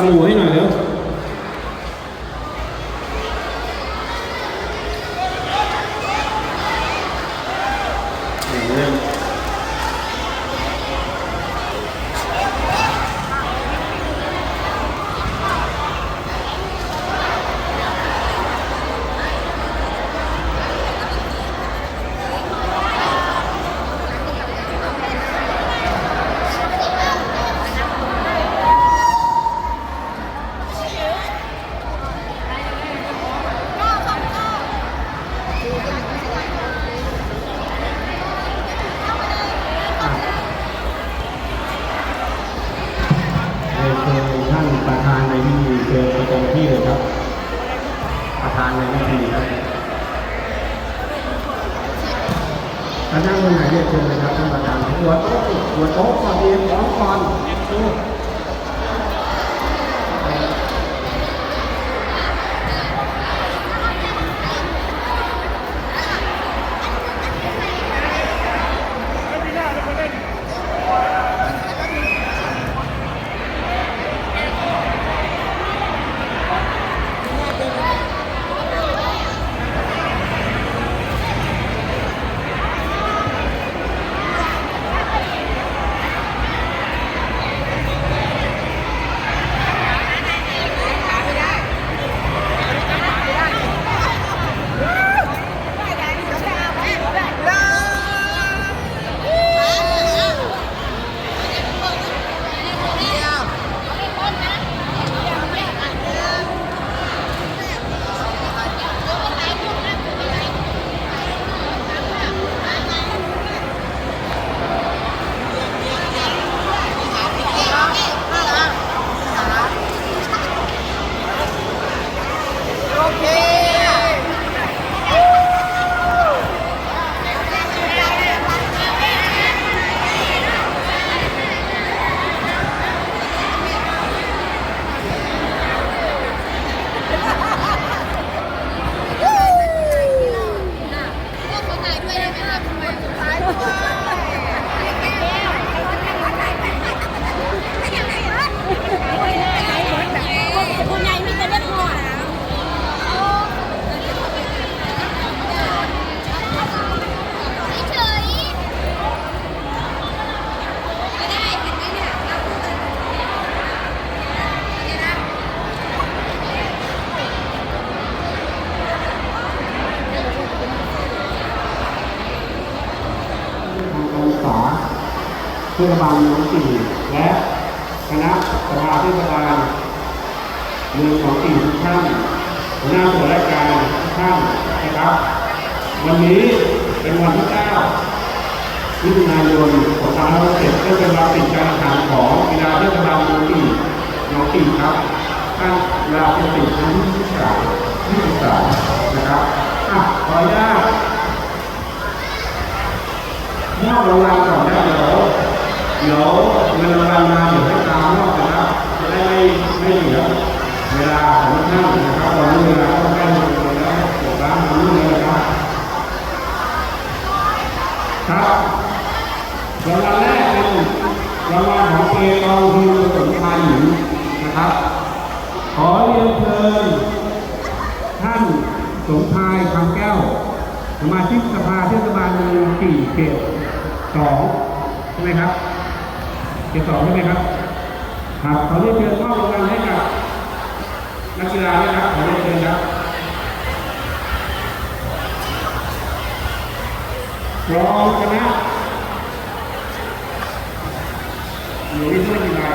ไปกับห เทศบาลเมืองสี่และคณะสภาเทศบาลเมืองของสี่ทุกท่านหัวหน้าส่วนราชการทุกท่านนะครับ วันนี้เป็นวันที่9มิถุนายน2567ก็เป็นวันปิดการแข่งขันของกีฬาเทศบาลเมืองสี่น้องสี่ครับท่านกีฬาเป็นสิ่งครั้งที่23 23นะครับอะขออนุญาตมอบรางวัลก่อน ดี๋ยวเงินรางวัลมาเดี๋ยวให้ตามมอบนะครับจะได้ไม่ไม่เหลือเวลาของท่านนะครับตอนนี้เวลาก็ใกล้หมดแล้วจบร้านมานู่นเลยนะครับครับรางวัลแรกเป็นรางวัลของเอตองทีมผสมชายหญิงนะครับ ขอเรียนเชิญท่านสมชายคำแก้วสมาชิกสภาเทศบาลเมืองสี่เขตสองใช่ไหมครับ เขตสองใช่ไหมครับครับขอเรียนเชิญมอบรางวัลให้กับนักกีฬาด้วยครับขอเรียนเชิญครับรองชนะอยู่ในช่วยกีฬา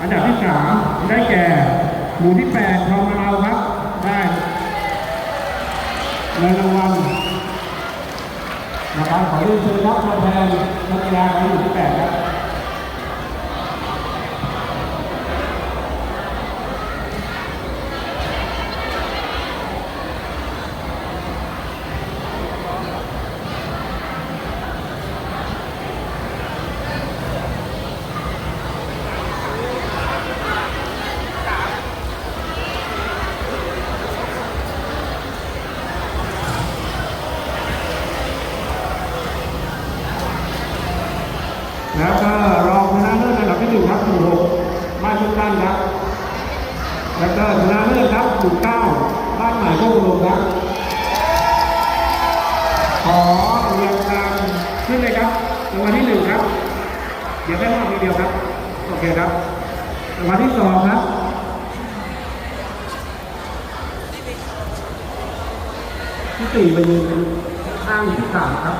อันดับที่สามได้แก่หมู่ที่แปดทองมาเอาครับ ได้เงินรางวัล นะครับขอเรียนเชิญรับตัวแทนนักกีฬาของหมู่ที่แปดครับ ครับหมู่หกบ้านชุกตั้นครับ แล้วก็ชนะเลิศครับหมู่เก้าบ้านใหม่โคกลมครับ ขอเรียงตามขึ้นเลยครับรางวัลที่หนึ่งครับ เดี๋ยวแค่รอบทีเดียวครับ โอเคครับรางวัลที่สองครับที่สี่ไปยืนข้างที่สามครับ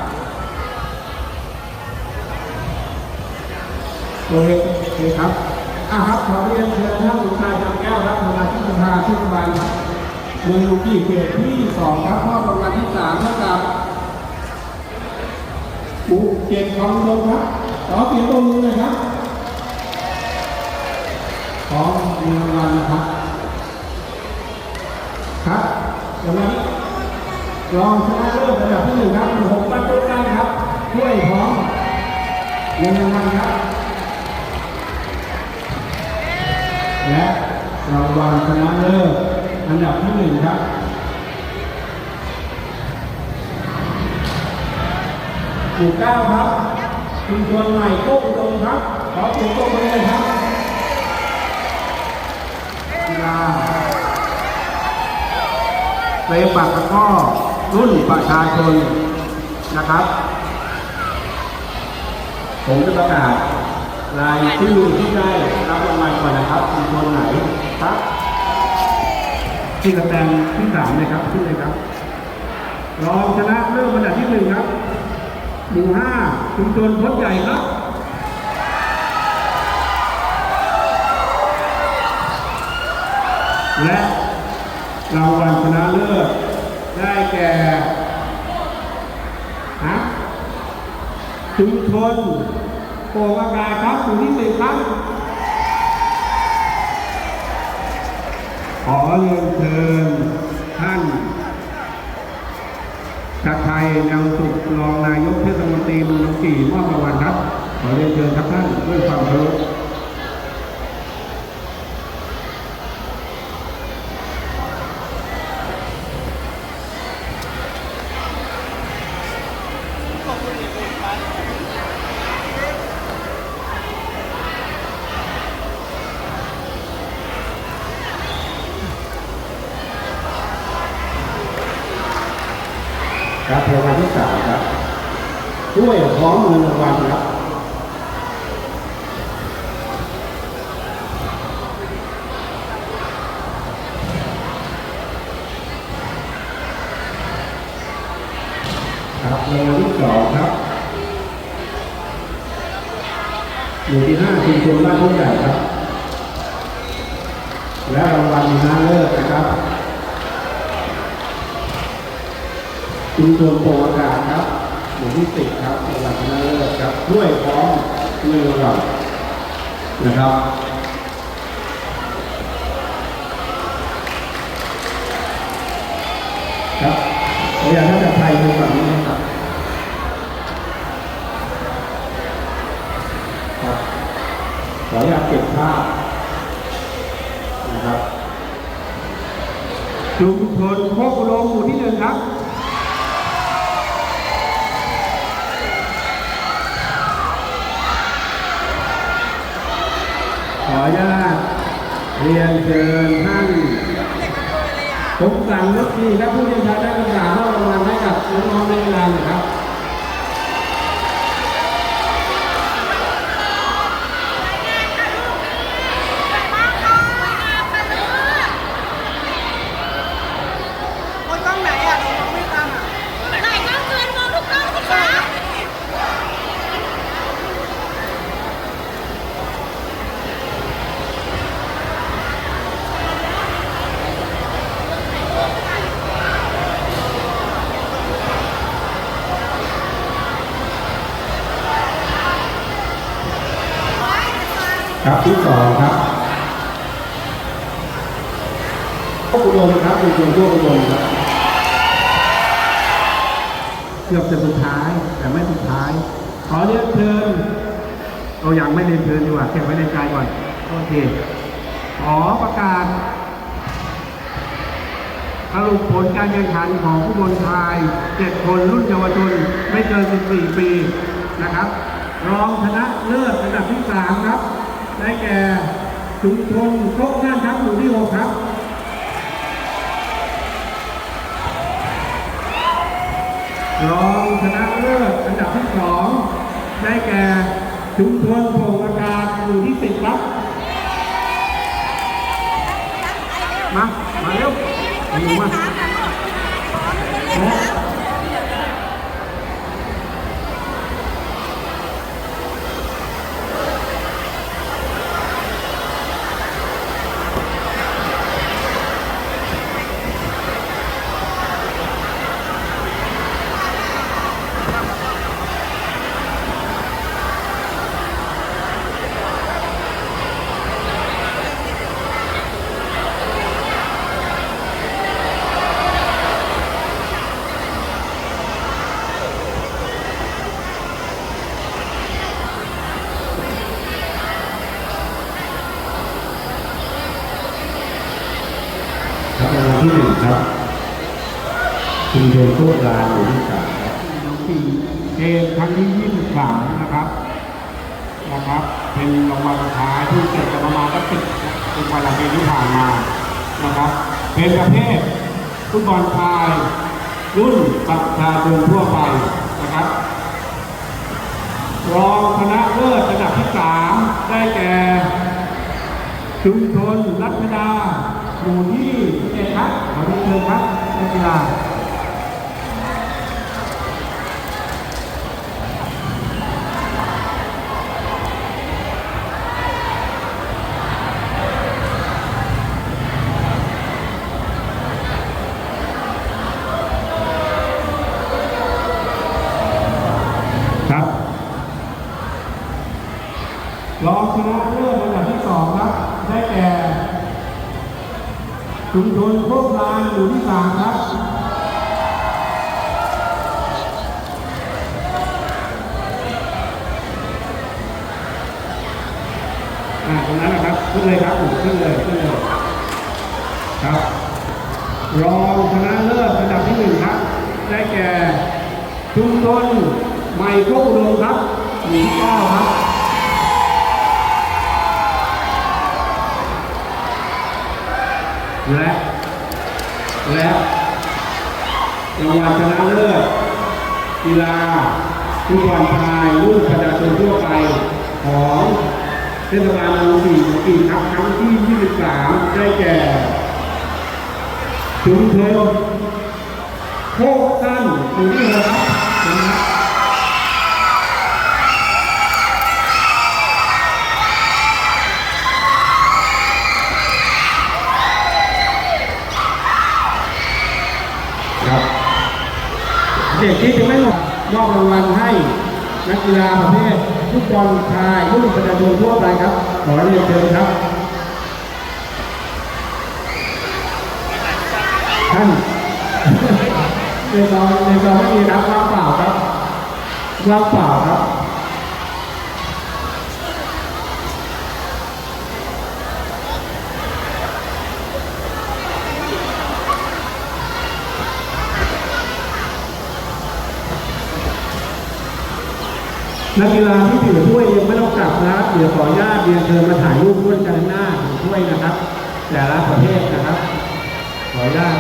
โอ เคครับอะครับขอเรียนเชิญท่านสุชายจำแก้วครับสมาชิกสภาเทศบาลเมืองลูกี้เขตที่สองครับมอบรางวัลที่สามเท่ากับปูเกียรติทองดงครับขอเสียงตรงมือหน่อยครับขอมีรางวัลนะครับ ครับรางวัลรองชนะเลิศอันดับที่หนึ่งครับหกประตูได้ครับถ้วยพร้อมเงินรางวัลครับ และรางวัลชนะเลิศอันดับที่หนึ่งครับหมู่เก้าครับชุมชนใหม่โก้ตรงครับ ขอเสียงปรบมือเลยครับกีฬาเปปักตะก้อรุ่นประชาชนนะครับ ผมจะประกาศ รายชื่อที่ได้รับรางวัลก่อนนะครับชุมชนไหนครับที่กระแตงที่สามเลยครับขึ้นเลยครับรองชนะเริ่มอันดับที่หนึ่งครับหมู่ห้าชุมชนพดใหญ่ครับและรางวัลชนะเลิศได้แก่ฮะชุมชน โปรอากาศครับหมู่ที่สิบครับ ขอเรียนเชิญท่านชัดชัยนำสุขรองนายกเทศมนตรีเมืองหนองกี่มอบรางวัลครับ ขอเรียนเชิญครับท่านด้วยความเคารพ ครับรางวัลที่สามครับด้วยพร้อมเงินรางวัลครับครับรางวัลที่สองครับหมู่ที่ห้าชุมชนบ้านทุ่งใหญ่ครับ และรางวัลชนะเลิศ นะครับชุมชนโปรอากาศครับหมู่ที่สิบครับรางวัลชนะเลิศครับด้วยพร้อมเงินรางวัลนะครับครับขออนุญาตท่านจากไทยดูฝั่งนี้นะครับครับขออนุญาตเก็บภาพนะครับชุมชนโคกอุดมหมู่ที่หนึ่งครับ ข ออนุญาตเรียนเชิญท่านผมสั่งรถดีครับผู้เชี่ยวชาญด้านภาษามอบรางวัลให้กับน้องๆในงานนะครับ คนกล้องไหนอะน้องไม่ตามอะ ไหนกล้องเกินมองทุกกล้องสิคะ ครับที่สองครับพวกอุดมครับ เป็นคนพวกอุดมครับเกือบจะสุดท้ายแต่ไม่สุดท้าย ขอเรียนเชิญเรายังไม่เรียนเชิญดีกว่าเก็บไว้ในใจก่อนโอเคขอประกาศสรุปผลการแข่งขันของผู้บอลชายเจ็ดคนรุ่นเยาวชนไม่เกิน 14 ปีนะครับ รองชนะเลิศอันดับที่ 3 ครับ ได้แก่ชุมชนโคกน่านครับหมู่ที่ 6 ครับ รองชนะเลิศอันดับที่2ได้แก่ชุมชนโป่งอากาศหมู่ที่10ครับ มา มาเร็วมาหนูมา ชุมชนโคตรลาหมู่ที่สามน้องปีเกมครั้งที่23นะครับนะครับเป็นรางวัลสุดท้ายที่เกิดกันประมาณสักสิบเป็นวันละปีที่ผ่านมานะครับเป็นประเภทฟุตบอลชายรุ่นประชาชนทั่วไปนะครับรองชนะเลิศระดับที่สามได้แก่ชุมชนรัชดา หมู่ที่เอ็ดครับขอเรียนเชิญครับนักกีฬา ชุมชนโคกลานหมู่ที่สามครับอ่าตรงนั้นนะครับขึ้นเลยครับผมขึ้นเลยขึ้นเลยครับรองชนะเลิศระดับที่หนึ่งครับ ได้แก่ชุมชนใหม่โคกอุดมครับหมู่ที่เก้าครับ และ และรางวัลชนะเลิศกีฬาฟุตบอลชายรุ่นประชาชนทั่วไปของเทศบาลเมืองสี่ปีครับครั้งที่ 23 ได้แก่ชุมชนโคกสั้นหมู่ที่หกครับเชิญครับครับ เด็กที่จะไม่หมดมอบรางวัลให้นักกีฬาประเภทฟุตบอลชายผู้มีประชาชนทั่วไปครับ ขอเรียนเชิญครับ ท่านในซองในซองไม่มีครับร่างเปล่าครับร่างเปล่าครับ นักกีฬาที่ถือถ้วยยังไม่ต้องกลับนะครับเดี๋ยวขออนุญาตเรียนเชิญมาถ่ายรูปร่วมกันหน้าถือถ้วยนะครับ แต่ละประเภทนะครับ ขออนุญาต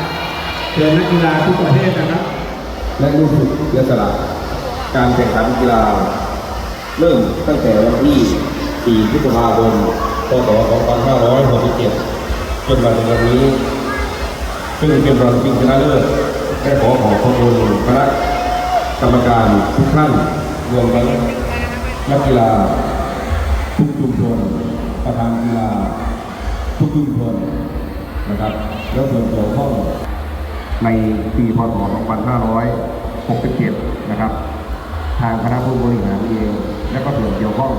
เชิญนักกีฬาทุกประเภทนะครับ และรู้สึกเสียสละการแข่งขันกีฬา เริ่มตั้งแต่วันที่ 4 พฤษภาคม พศ 2567 จนมาถึงวันนี้ ซึ่งเป็นรางวัลชิงชนะเลิศและขอขอบพระคุณคณะกรรมการทุกท่าน รวมทั้งนักกีฬา ทุกชุมชนประธานกีฬา ทุกชุมชนนะครับแล้วส่วนเกี่ยวข้องในปีพศ 2567 นะครับ ทางคณะผู้บริหารเอง และก็ส่วนเกี่ยวข้อง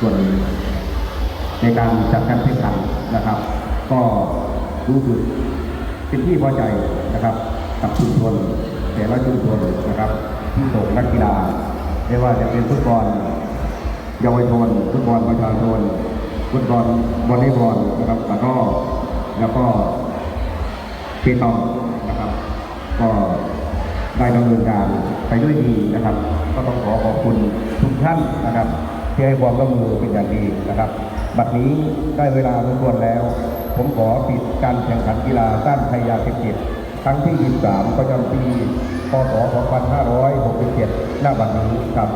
ส่วนในการจัดการแข่งขันนะครับ ก็รู้สึกเป็นที่พอใจนะครับ กับชุมชนแต่ละชุมชนนะครับ ที่ส่งนักกีฬาไม่ว่าจะเป็นฟุตบอลเยาวชนฟุตบอลประชาชนฟุตบอลวอลเลย์บอลนะครับแล้วก็แล้วก็ที่ต้องนะครับ ก็ได้ดำเนินการไปด้วยดีนะครับ ก็ต้องขอขอบคุณทุกท่านนะครับ ที่ให้ความร่วมมือเป็นอย่างดีนะครับ บัดนี้ได้เวลาสมควรแล้ว ผมขอปิดการแข่งขันกีฬาต้านภัยยาเสพติดครั้งที่ 23 ประจำปี พศ 2567 หน้าบัดนี้ครับ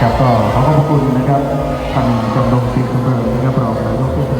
ครับก็ขอขอบพระคุณนะครับท่านจำลองสิงห์